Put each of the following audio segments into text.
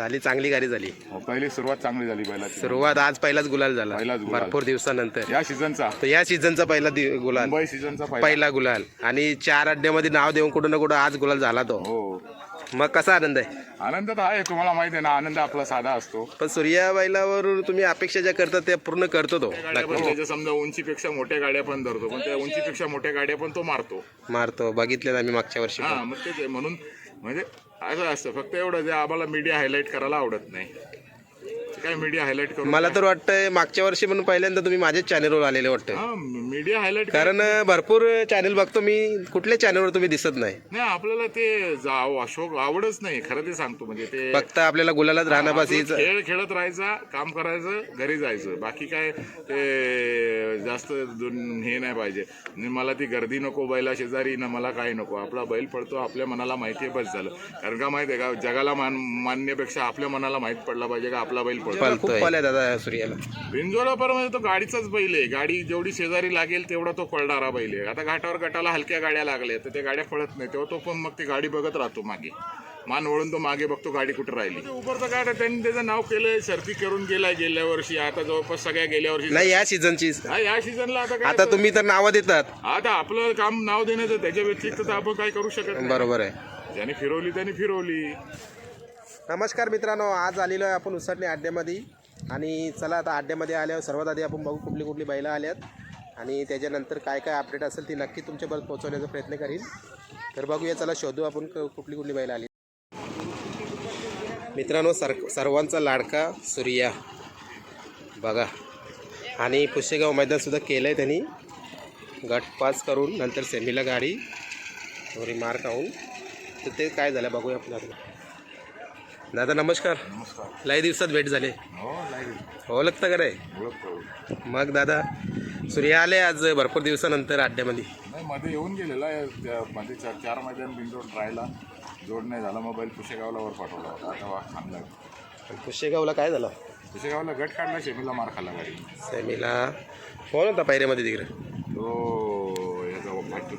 झाली चांगली गाडी झाली. हो, पहिली सुरुवात चांगली झाली बैलाची. सुरुवात आज पहिलाच गुलाल झाला. पहिलाच गुलाल. भरपूर दिवसानंतर. या सीझनचा. तर या सीझनचा पहिला दि- गुलाल. मुंबई सीझनचा पहिला. पहिला गुलाल. आणि चार अड्ड्यामध्ये नाव देऊन कुठं ना कुठं आज गुलाल झाला तो. हो. मग कसा आनंद आहे? आनंद तर आहे तुम्हाला माहिती आहे ना आनंद आपला साधा असतो. पण सूर्या बैलावर तुम्ही अपेक्षा ज्या करता त्या पूर्ण करतो तो. त्याच्या समजा उंचीपेक्षा मोठ्या गाड्या पण धरतो पण त्या उंचीपेक्षा मोठ्या गाड्या पण तो मारतो. मारतो. बघितले आम्ही मागच्या वर्षी हा मग तेच आहे. म्हणून म्हणजे असं असतं. फक्त एवढं जे आम्हाला मीडिया हायलाईट करायला आवडत नाही. काय मीडिया हायलाईट करून मला तर वाटतंय मागच्या वर्षी म्हणून पहिल्यांदा तुम्ही माझ्याच चॅनलवर आलेले वाटतं. हा मीडिया हायलाईट कारण भरपूर चॅनल बघतो मी कुठल्या चॅनलवर तुम्ही दिसत नाही. नाही आपल्याला ते जाव अशोक आवडच नाही खरं ते सांगतो म्हणजे ते फक्त आपल्याला गुलालात राहणं बस हीच. खेळ खेळत राहायचा काम करायचं घरी जायचं. बाकी काय ते जास्त दुन- हे नाही पाहिजे. आणि मला ती गर्दी नको बैला शेजारी ना मला काय नको. आपला बैल पडतो आपल्या मनाला माहिती आहे बस झालं. कारण का माहिती आहे का जगाला मान मानण्यापेक्षा आपल्या मनाला माहीत पडला पाहिजे का आपला बैल पडतो खूप दादा सूर्याला. बिंजोरा पर म्हणजे तो गाडीचाच बैल आहे. गाडी जेवढी शेजारी लागेल तेवढा तो पळणारा बैल आहे. आता घाटावर गटाला हलक्या गाड्या लागल्या तर त्या गाड्या पळत नाही तेव्हा तो पण मग ती गाडी बघत राहतो मागे. मान वळून तो मागे बघतो गाडी कुठे राहिली. उभरचं गाड्या त्यांनी त्याचं नाव केलंय शर्ती करून गेलाय गेल्या वर्षी. आता जवळपास सगळ्या गेल्या वर्षी नाही या सीझनची. हा, या सीझनला आता काय आता तुम्ही तर नावं देतात. आता आपलं काम नाव देण्याचं त्याच्या व्यतिरिक्त तर आपण काय करू शकत नाही. बरोबर आहे. ज्याने फिरवली त्याने फिरवली. नमस्कार मित्रांनो आज आलेलो आहे आपण उसटणे अड्ड्यामध्ये आणि चला आता अड्ड्यामध्ये आल्यावर सर्वात आधी आपण बघू कुठली कुठली बैलं आल्यात. आणि त्याच्यानंतर काय काय अपडेट असेल ती नक्की तुमच्यापर्यंत पोहोचवण्याचा प्रयत्न करीन. तर बघूया चला शोधू आपण क- कुठली कुठली बैलं आली. मित्रांनो सर सर्वांचा लाडका सूर्या. बघा आणि पुशेगाव मैदानसुद्धा केलं आहे त्यांनी. गट पास करून नंतर सेमीला गाडी थोडी मार खाऊन. तर ते काय झालं बघूया आपण. दादा नमस्कार. नमस्कार. लय दिवसात भेट झाले. हो लागतं का रे मग दादा सूर्य आले आज भरपूर दिवसानंतर अड्ड्यामध्ये नाही मध्ये येऊन गेलेला आहे. मध्ये चार चार मैदान बिनजोड राहिला. जोड नाही झाला. मोबाईल पुशेगावला वर पाठवला होता. आता वा थांबला पण पुशेगावला काय झालं? पुशेगावला गट काढला शेमीला मार खाल्ला गाडी. सेमीला. कोण होता पायऱ्यामध्ये तिकडे? तो याचा भाट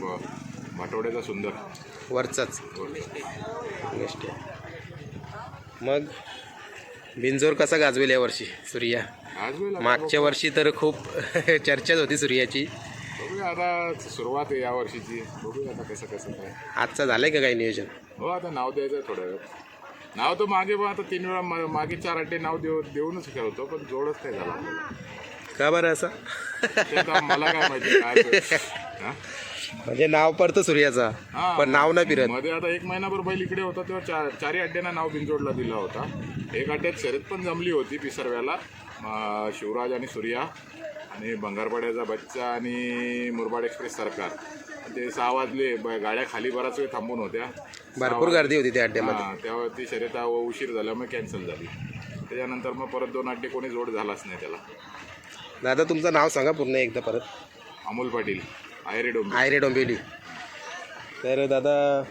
भाटवड्याचा सुंदर. वरचाच. गोष्ट मग बिनजोर कसा गाजवेल या वर्षी सूर्या? मागच्या वर्षी तर खूप चर्चाच होती सूर्याची. बघूया आता सुरुवात आहे या वर्षीची. बघूया आता कसं कसं काय. आजचा झालंय का काही नियोजन? हो आता नाव द्यायचं थोड्या वेळ नाव तर मागे पण आता तीन वेळा मा- मागे चार अड्डे नाव देऊ देऊनच खेळतो पण जोडच नाही झाला. आपल्याला का बरं असं? ते मला काय माहिती काय ते. हा? म्हणजे नाव पडतं सूर्याचा हा. पण नाव नाही फिरत. मध्ये आता एक महिनाभर बैल इकडे होता तेव्हा चार चारही अड्ड्यांना नाव बिनजोडला दिला होता. एक अड्ड्यात शर्यत पण जमली होती पिसरव्याला. शिवराज आणि सूर्या आणि भंगारपाड्याचा बच्चा आणि मुरबाड एक्सप्रेस सरकार ते सहा वाजले ब- गाड्या खाली बराच वेळ थांबून होत्या. भरपूर गर्दी होती त्या हा तेव्हा ती शर्यत उशीर झाल्यामुळे कॅन्सल झाली. त्याच्यानंतर मग परत दोन अड्डे कोणी जोड झालाच नाही त्याला. दादा तुमचं नाव सांगा पूर्ण एकदा परत. अमोल पाटील आयरे डोंबी आयरे डोंबिवली. तर दादा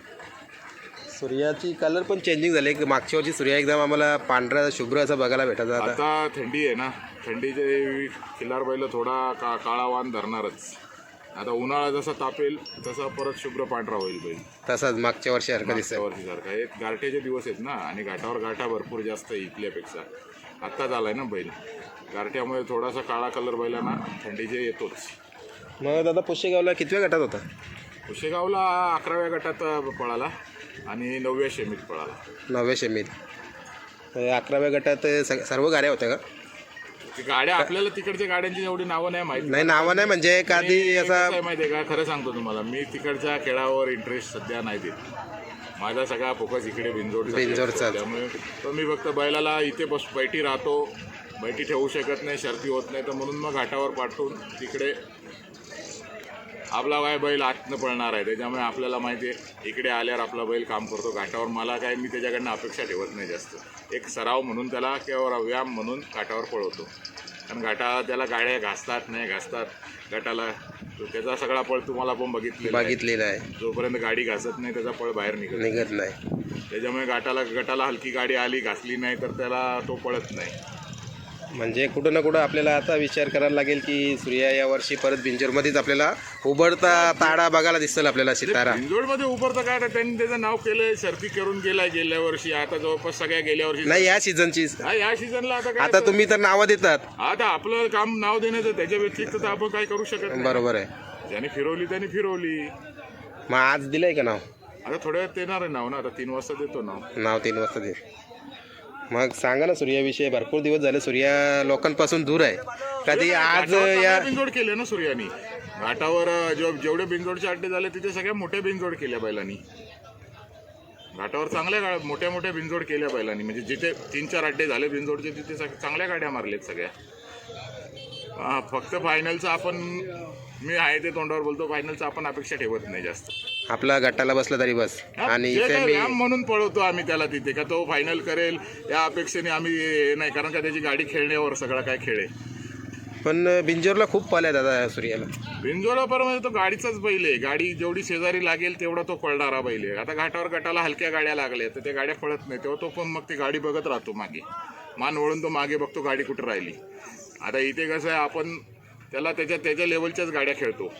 सूर्याची कलर पण चेंजिंग झाले. मागच्या वर्षी सूर्या एकदम आम्हाला पांढरा शुभ्र असा बघायला भेटायचा आता आता थंडी आहे ना. थंडीचे खिल्लार बैल थोडा का काळा वाण धरणारच. आता उन्हाळा जसा तापेल तसा परत शुभ्र पांढरा होईल बैल. तसाच मागच्या वर्षी हरकत दिसत वर्षीसारखा हे गारठ्याचे दिवस आहेत ना आणि घाटावर गाठा भरपूर जास्त आहे इथल्यापेक्षा. आत्ताच आलाय ना बैल. गारठ्यामुळे थोडासा काळा कलर बैलांना थंडीचे येतोच. मग दादा पुशेगावला कितव्या गटात होता? कुशेगावला अकराव्या गटात पळाला. आणि नवव्या शेमीत पळाला. नवव्या शेमीत. तर अकराव्या गटात स- सर्व गाड्या होत्या का? ती गाड्या आपल्याला तिकडच्या गाड्यांची एवढी नावं नाही माहिती. नाही नावं नाही म्हणजे एखादी असा आहे माहिती आहे का? खरं सांगतो तुम्हाला मी तिकडच्या खेळावर इंटरेस्ट सध्या नाही देत. माझा सगळा फोकस इकडे बिंजोड बिंजोडचाच. त्यामुळे तो मी फक्त बैलाला इथे बस बैठी राहतो. बैठी ठेवू शकत नाही शर्ती होत नाही तर म्हणून मग घाटावर पाठवून तिकडे आपला काय बैल आतनं पळणार आहे. त्याच्यामुळे आपल्याला माहिती आहे इकडे आल्यावर आपला बैल काम करतो घाटावर मला काय मी त्याच्याकडनं अपेक्षा ठेवत नाही जास्त. एक सराव म्हणून त्याला किंवा व्यायाम म्हणून घाटावर पळवतो. कारण घाटा त्याला गाड्या घासतात नाही घासतात. गटाला तो त्याचा सगळा पळ तुम्हाला पण बघितलेला आहे. बघितलेलं आहे. जोपर्यंत गाडी घासत नाही त्याचा पळ बाहेर निघत. निघत नाही. त्याच्यामुळे गाठाला गटाला हलकी गाडी आली घासली नाही तर त्याला तो पळत नाही. म्हणजे कुठं ना कुठं आपल्याला आता विचार करायला लागेल की सूर्या या वर्षी परत बिंजोरमध्येच आपल्याला उबडता ताडा बघायला दिसेल आपल्याला सितारा. मध्ये उभरतं काय आता त्यांनी त्याचं नाव केलंय शर्ती करून गेलाय गेल्या वर्षी आता जवळपास सगळ्या गेल्या वर्षी. नाही या सीझनची. हा, या सीझनला आता काय आता तुम्ही तर नावं देतात. आता आपलं काम नाव देण्याचं त्याच्या व्यतिरिक्त तर आपण काय करू शकत नाही. बरोबर आहे. ज्याने फिरवली त्याने फिरवली. मग आज दिलंय का नाव? आता थोड्या वेळात देणार आहे नाव ना आता तीन वाजता देतो नाव. नाव तीन वाजता दे. मग सांगा ना सूर्याविषयी भरपूर दिवस झाले सूर्या लोकांपासून दूर आहे. कधी आज या बिनजोड केले ना सूर्यानी. घाटावर जेव- जेवढे बिनजोडचे अड्डे झाले तिथे सगळ्या मोठ्या बिनजोड केल्या बैलांनी. घाटावर चांगल्या गा मोठ्या मोठ्या बिनजोड केल्या बैलांनी. म्हणजे जिथे तीन चार अड्डे झाले बिनजोडचे तिथे सग- चांगल्या गाड्या मारल्यात सगळ्या. हा, फक्त फायनलचं आपण मी आहे ते तोंडावर बोलतो फायनलचं आपण अपेक्षा ठेवत नाही जास्त. आपला गटाला बसला तरी बस. आणि जे काय सेमी व्यायाम म्हणून पळवतो आम्ही त्याला तिथे का तो फायनल करेल या अपेक्षेने आम्ही हे नाही कारण का त्याची गाडी खेळण्यावर सगळा काय खेळ आहे. पण बिंजोरला खूप पाल्या दादा सूर्याला. बिंजोरापर म्हणजे तो गाडीचाच बैल आहे. गाडी जेवढी शेजारी लागेल तेवढा तो पळणारा बैल आहे. आता घाटावर गटाला हलक्या गाड्या लागल्या तर त्या गाड्या पळत नाही. तेव्हा तो पण मग ती गाडी बघत राहतो मागे. मान वळून तो मागे बघतो गाडी कुठं राहिली. आता इथे कसं आहे आपण त्याला त्याच्या त्याच्या लेवलच्याच गाड्या खेळतो.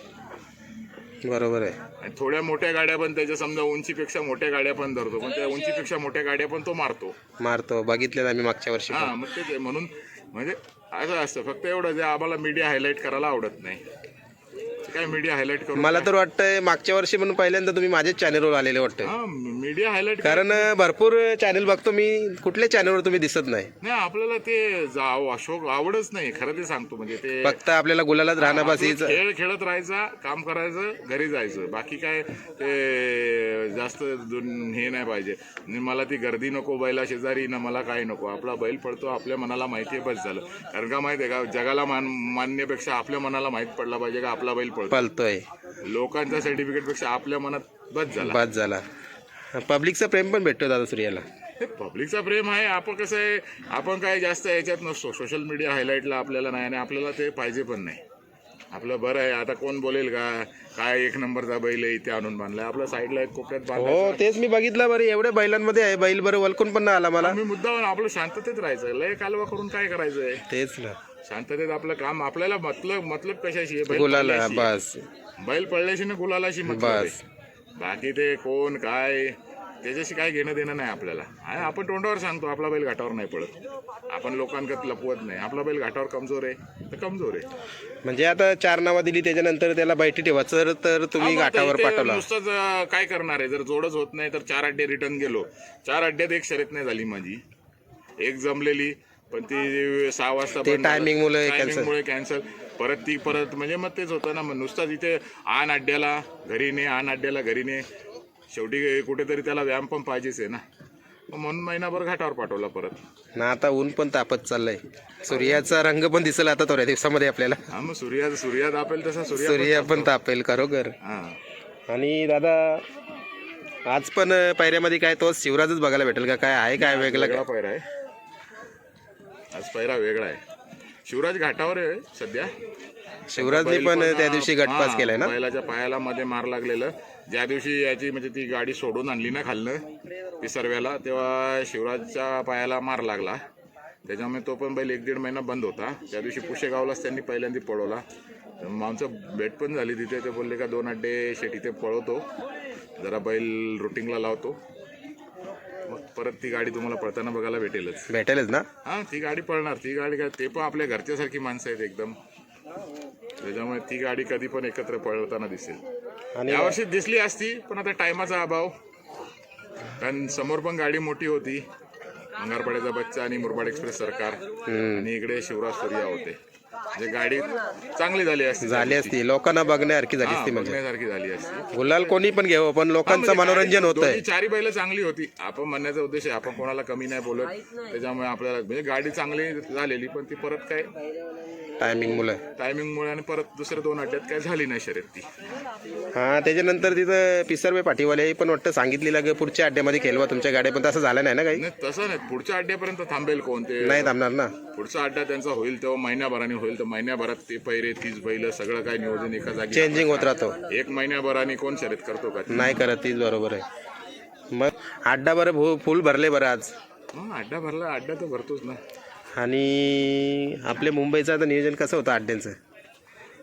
बरोबर आहे. आणि थोड्या मोठ्या गाड्या पण त्याच्या समजा उंचीपेक्षा मोठ्या गाड्या पण धरतो पण त्या उंचीपेक्षा मोठ्या गाड्या पण तो मारतो. मारतो. बघितलेत आम्ही मागच्या वर्षी हा मग तेच आहे. म्हणून म्हणजे असं असतं. फक्त एवढं जे आम्हाला मीडिया हायलाईट करायला आवडत नाही. काय मीडिया हायलाईट करून मला तर वाटतंय मागच्या वर्षी म्हणून पहिल्यांदा तुम्ही माझ्याच चॅनलवर आलेले वाटतं हा मीडिया हायलाईट कारण भरपूर चॅनल बघतो मी कुठल्या चॅनलवर तुम्ही दिसत नाही. नाही आपल्याला ते जाव अशोक आवडच नाही खरं ते सांगतो म्हणजे ते फक्त आपल्याला गुलालात राहणं बस हीच. खेळ खेळत राहायचा काम करायचं घरी जायचं. बाकी काय ते जास्त दुन- हे नाही पाहिजे. आणि मला ती गर्दी नको बैला शेजारी ना मला काय नको. आपला बैल पडतो आपल्या मनाला माहिती आहे बस झालं. कारण का माहिती आहे का जगाला मान मानण्यापेक्षा आपल्या मनाला माहीत पडला पाहिजे का आपला बैल पडतो पलतोय लोकांच्या सर्टिफिकेटपेक्षा आपल्या मनात बस झाला. बाद झाला. पब्लिकचा प्रेम पण भेटतो दादा सूर्याला. हे पब्लिकचा प्रेम आहे. आपण कसं आहे आपण काय जास्त याच्यात नसतो. सोशल मीडिया हायलाईटला आपल्याला नाही आणि आपल्याला ते पाहिजे पण नाही. आपलं बरं आहे. आता कोण बोलेल का? काय एक नंबरचा बैल आहे इथे आणून बांधलाय. आपल्या साईडला एक कोपऱ्यात बांधला हो तेच मी बघितलं बरं. एवढ्या बैलांमध्ये आहे बैल. बरं वलकून पण नाही आला मला. मी मुद्दाम आपलं शांततेत राहायचं. लय कालवा करून काय करायचंय? तेच ना. शांततेत आपलं काम आपल्याला मतलब मतलब कशाशी आहे? बैल गुलाला पळल्याशी आहे. बस. बैल पडल्याशी ना गुलालाशी मतलब आहे. बाकी ते कोण काय त्याच्याशी काय घेणं देणं नाही आपल्याला. आणि आपण तोंडावर सांगतो आपला बैल घाटावर नाही पडत. आपण लोकांकडे लपवत नाही. आपला बैल घाटावर कमजोर आहे तर कमजोर आहे. म्हणजे आता चार नावं दिली त्याच्यानंतर त्याला बैठी ठेवायचं तर तुम्ही हा, मग घाटावर पाठवला. नुसतंच अं, काय करणार आहे? जर जोडच होत नाही तर चार अड्डे रिटर्न गेलो. चार अड्ड्यात एक शर्यत नाही झाली माझी. एक जमलेली पण ती सहा वाजता ते timing मुळे cancel. मुळे कॅन्सल परत ती परत म्हणजे मग तेच होतं ना मग नुसतं तिथे आण अड्ड्याला घरी ने आण अड्ड्याला घरी ने. शेवटी कुठेतरी त्याला व्यायाम पण पाहिजेच आहे ना. मग म्हणून महिनाभर घाटावर पाठवला परत. ना आता ऊन पण तापत चाललंय. सूर्याचा रंग पण दिसेल आता थोड्या दिवसामध्ये आपल्याला. हा मग सूर्या सूर्या दापेल तसा सूर्या पण सूर्य पण तापेल खरोखर. हा. आणि दादा आज पण पायऱ्यामध्ये काय तोच शिवराजच बघायला भेटेल का? काय आहे काय वेगळं वेगळा काय? पैरा आहे. आज पैरा वेगळा आहे. शिवराज घाटावर आहे सध्या. शिवराजने पण त्या दिवशी गटपास केलाय ना? बैलाच्या पायाला मध्ये मार लागलेलं. ज्या दिवशी याची म्हणजे ती गाडी सोडून आणली ना खालनं ती सर्व्याला तेव्हा शिवराजच्या पायाला मार लागला. त्याच्यामुळे तो पण बैल एक दीड महिना बंद होता. त्या दिवशी पुशेगावलाच त्यांनी पहिल्यांदा पळवला. आमचं भेट पण झाली तिथे. ते बोलले का दोन अड्डे शेट इथे पळवतो. जरा बैल रुटिंगला लावतो. परत ती गाडी तुम्हाला पळताना बघायला भेटेलच. भेटेलच ना? हा ती गाडी पळणार. ती गाडी काय ते पण आपल्या घरच्यासारखी माणसं आहेत एकदम. त्याच्यामुळे ती गाडी कधी पण एकत्र पळवताना दिसेल. आणि यावर्षी दिसली असती पण आता टायमाचा अभाव. कारण समोर पण गाडी मोठी होती. मंगारपाड्याचा बच्चा आणि मुरबाड एक्सप्रेस सरकार. आणि इकडे शिवराज सूर्या होते. म्हणजे गाडी चांगली झाली असती झाली असती. लोकांना बघण्यासारखी झाली असती म्हणजे. बघण्यासारखी झाली असती. गुलाल कोणी पण घ्यावं पण लोकांचं म्हणजे मनोरंजन होत दोन्ही चारी बैल चांगली होती. आपण म्हणण्याचा उद्देश आहे आपण कोणाला कमी नाही बोलत. त्याच्यामुळे आपल्याला म्हणजे गाडी चांगली झालेली पण ती परत काय टायमिंग मुलं टायमिंगमुळे आणि परत दुसऱ्या दोन अड्ड्यात काय झाली नाही शर्यत ती. हा त्याच्यानंतर तिथं पिसरवे पाठीवाले पण वाटतं सांगितलेलं की पुढच्या अड्ड्यामध्ये खेळवा तुमच्या गाड्या पण तसं झालं नाही ना काही? नाही तसं नाही. पुढच्या अड्ड्यापर्यंत थांबेल कोण ते? नाही थांबणार ना. पुढचा अड्डा त्यांचा होईल तेव्हा महिन्याभराने होईल तर महिन्याभरात ते पैरे तीच बैल सगळं काय नियोजन एका जागी चेंजिंग होत राहतो. एक महिन्याभराने कोण शर्यत करतो का? नाही करत तीच बरोबर आहे. मग अड्डा बरं फुल भरले बरं आज. हं, अड्डा भरला अड्डा तर भरतोच ना. आणि आपल्या मुंबईचं आता नियोजन कसं होतं अड्ड्यांचं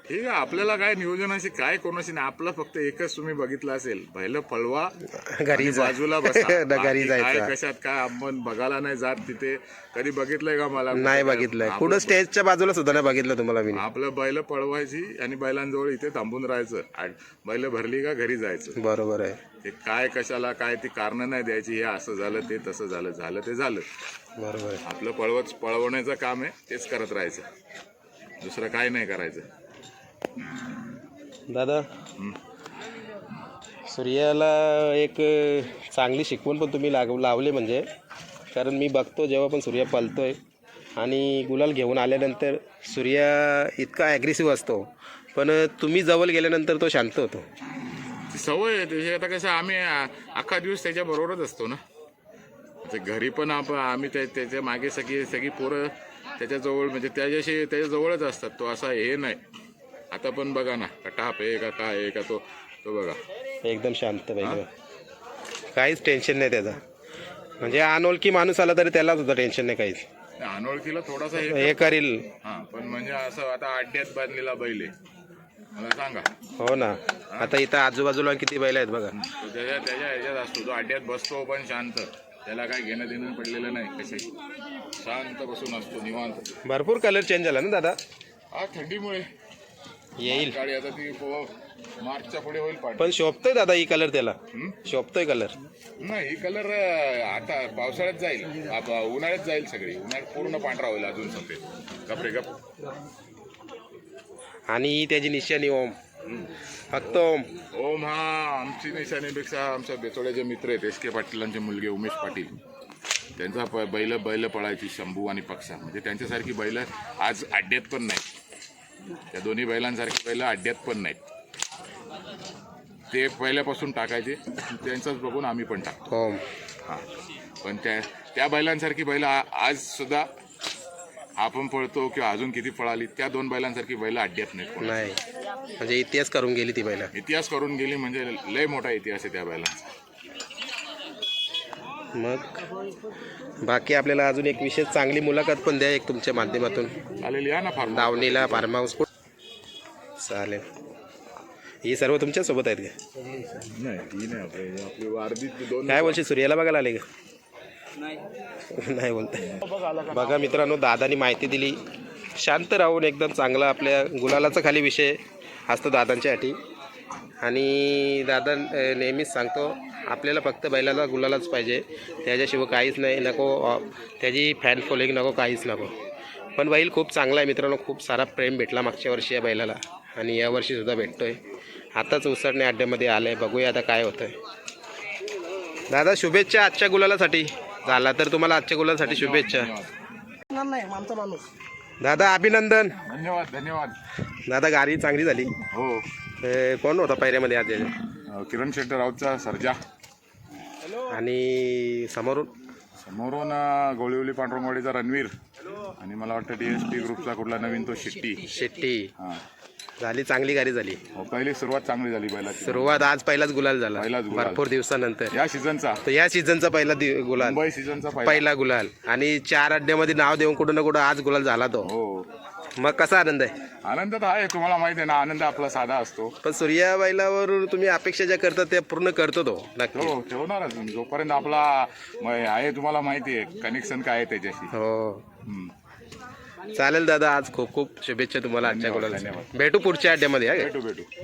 ठीक आहे आपल्याला काय नियोजनाशी काय कोणाशी नाही आपलं फक्त एकच तुम्ही बघितलं असेल पहिलं पळवा घरी आणि जा. बाजूला बसा. घरी बाकी काय जायचं. कशात काय आपण बघायला नाही जात तिथे. कधी बघितलंय का मला? नाही बघितलंय. कुठं स्टेजच्या बाजूला सुद्धा नाही बघितलं तुम्हाला मी. आपलं बैल पळवायची आणि बैलांजवळ इथे थांबून राहायचं. आणि बैल भरली का घरी जायचं. बरोबर आहे. काय कशाला काय ती कारण नाही द्यायची हे असं झालं ते तसं झालं झालं ते झालं. बरोबर. आहे आपलं पळवत पळवण्याचं काम आहे तेच करत राहायचं. दुसरं काय नाही करायचं. दादा. सूर्याला एक चांगली शिकवण पण तुम्ही लाग लावली म्हणजे. कारण मी बघतो जेव्हा पण सूर्य पलतोय आणि गुलाल घेऊन आल्यानंतर सूर्य इतका ॲग्रेसिव्ह असतो. पण तुम्ही जवळ गेल्यानंतर तो शांत होतो. ती सवय आहे आता कसं आम्ही अख्खा दिवस त्याच्या बरोबरच असतो ना. ते घरी पण आप आम्ही त्या त्याच्यामागे सगळी सगळी पोरं त्याच्याजवळ म्हणजे त्याच्याशी त्याच्याजवळच असतात. तो असा हे नाही. आता पण बघा ना. का टाप आहे का काय आहे का तो तो बघा. एकदम शांत पाहिजे काहीच टेन्शन नाही त्याचा. म्हणजे अनोळखी माणूस आला तरी त्याला सुद्धा टेन्शन नाही काहीच. अनोळखीला थोडासा हे करील. हा पण म्हणजे असं आता अड्ड्यात बांधलेला बैल आहे. मला सांगा. हो ना. आता इथं आजूबाजूला किती बैल आहेत बघा. त्याच्या त्याच्या ह्याच्यात असतो. तो अड्ड्यात बसतो पण शांत. त्याला काय घेणं देणं पडलेलं नाही कशाही. शांत बसून असतो निवांत. भरपूर कलर चेंज झाला ना दादा? हा थंडीमुळे. येईल. गाडी आता ती पो- मार्चच्या पुढे होईल पाठ पण शोभतोय दादा ही कलर त्याला? शोभतोय कलर नाही ही कलर आता पावसाळ्यात जाईल. आप- उन्हाळ्यात जाईल सगळी. उन्हाळ्यात पूर्ण पांढरा होईल अजून सफेद गपरे गप. आणि ही त्याची निशाणी ओम. फक्त ओम ओम हा आमची निशाणीपेक्षा आमच्या बेचोड्याचे मित्र आहेत. एस के पाटीलांचे मुलगे उमेश पाटील. त्यांचा प बैल बैल पळायची शंभू आणि पक्षा म्हणजे त्यांच्यासारखी बैल आज अड्ड्यात पण नाही त्या दोन्ही बैलांसारखी बैल अड्ड्यात पण नाहीत. ते पहिल्यापासून टाकायचे. त्यांचंच बघून आम्ही पण टाकतो. हां. पण त्या त्या बैलांसारखी बैल आज सुद्धा आपण पळतो किंवा अजून किती पळाली त्या दोन बैलांसारखी बैल अड्ड्यात नाहीत. नाही. म्हणजे इतिहास करून गेली ती बैला. इतिहास करून गेली म्हणजे लय मोठा इतिहास आहे त्या बैलांचा. मग बाकी आपल्याला अजून एक विशेष चांगली मुलाखत पण द्या एक तुमच्या माध्यमातून. चालेल या ना फार दावणीला फार्म हाऊस चालेल. ही सर्व तुमच्यासोबत आहेत का? नाही ही नाही आपली आपली वारदी दोन काय बोलशील सूर्याला बघायला आले का? नाही. बोलताय बघा मित्रांनो दादानी माहिती दिली. शांत राहून एकदम चांगला आपल्या गुलालाचा खाली विषय. असतो दादांच्या अटी. आणि दादा नेहमीच सांगतो आपल्याला फक्त बैलाला गुलालाच पाहिजे. त्याच्याशिवाय काहीच नाही नको त्याची फॅन फॉलोईंग नको काहीच नको. पण बैल खूप चांगला आहे मित्रांनो खूप सारा प्रेम भेटला मागच्या वर्षी या बैलाला. आणि यावर्षीसुद्धा भेटतो आहे आताच उसरणे अड्ड्यामध्ये आलं आहे बघूया आता काय होतं आहे दादा शुभेच्छा आजच्या गुलालासाठी. झाला तर तुम्हाला आजच्या गुलालासाठी शुभेच्छा. नाही आमचा माणूस. दादा अभिनंदन. धन्यवाद धन्यवाद. दादा गाडी चांगली झाली. हो. ए, कोण होता पैऱ्यामध्ये आज? अं, किरण शेट्टर राऊतचा सर्जा. आणि समोरून? समोरून अं, गोळीवली पांडुरंगवाडीचा रणवीर. आणि मला वाटतं डी एस पी ग्रुपचा कुठला नवीन तो शिट्टी. शेट्टी. हां. झाली चांगली गाडी झाली. हो, पहिली सुरुवात चांगली झाली बैलाची. सुरुवात आज पहिलाच गुलाल झाला. पहिलाच गुलाल. भरपूर दिवसानंतर. या सीझनचा. तर या सीझनचा पहिला दि- गुलाल. मुंबई सीझनचा पहिला. पहिला गुलाल. आणि चार अड्ड्यामध्ये नाव देऊन कुठं ना कुठं आज गुलाल झाला तो. हो. मग कसा आनंद आहे? आनंद तर आहे तुम्हाला माहिती आहे ना आनंद आपला साधा असतो. पण सूर्या बैलावर तुम्ही अपेक्षा ज्या करता त्या पूर्ण करतो तो नक्की. हो ठेवणारच. जोपर्यंत आपला म- आहे तुम्हाला माहिती आहे कनेक्शन काय आहे त्याच्याशी. हो. हम्म. चालेल दादा आज खूप खूप शुभेच्छा तुम्हाला आजच्या भेटू पुढच्या अड्ड्यामध्ये भेटू भेटू.